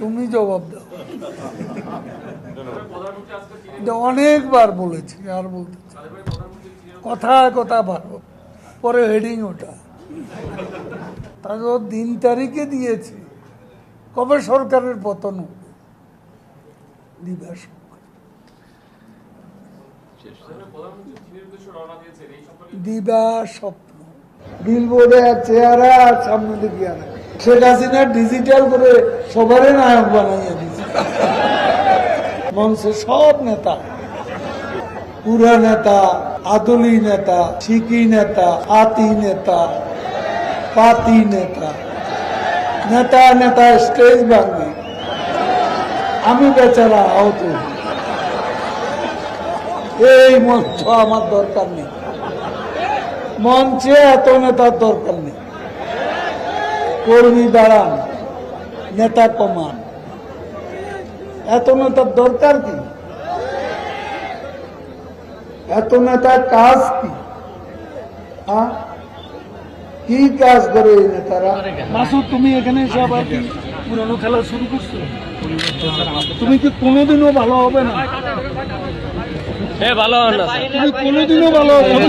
তুমি জবাব দাও। এটা অনেকবার বলেছি আর বলতে চাই। কথা কথা ভালো পরে হেডিং ওটা। তারপর দিন তারিখে দিয়েছি। কবে সরকারের পতন হবে? দিবা স্বপ্ন। বিলবোর্ডে আর চেহারা সামনে দিকে আনা শেখ হাসিনা ডিজিটাল করে সবারই নায়ক বানাইয়া দিচ্ছে মঞ্চে সব নেতা, পুরা নেতা, আদলি নেতা শিকি নেতা, আতি নেতা, পাতি নেতা নেতা নেতা স্টেজ ভাঙ্গি। আমি বেচারা আহত। এই মঞ্চ আমার দরকার নেই। মঞ্চে এত নেতার দরকার নেই। কর্মী দাঁড়ান নেতা কমান এত নেতার দরকার কি? এত নেতার কাজ কি? হ্যাঁ? কি কাজ করে এই নেতারা? মাসুদ তুমি এখানে এসে আবার কি পুরানো খেলা শুরু করছ? তুমি কি কোনোদিনও ভালো হবে না? তুমি কোনোদিনও ভালো হবে না?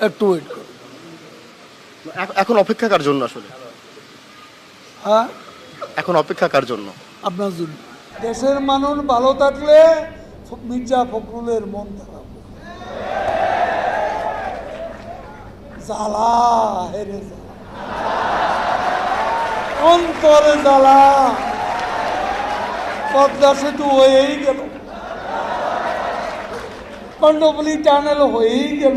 একটু ওয়েট করো। এখন অপেক্ষা কার জন্য আসলে? হ্যাঁ? এখন অপেক্ষা কার জন্য? আপনার জন্য। দেশের মানুষ ভালো থাকলে মির্জা ফখরুলের মন খারাপ। জ্বালা হেরে জ্বালা অন্তরে জ্বালা। পদ্মা সেতু হয়েই গেল। কণ্ডপলি টানেল হয়েই গেল।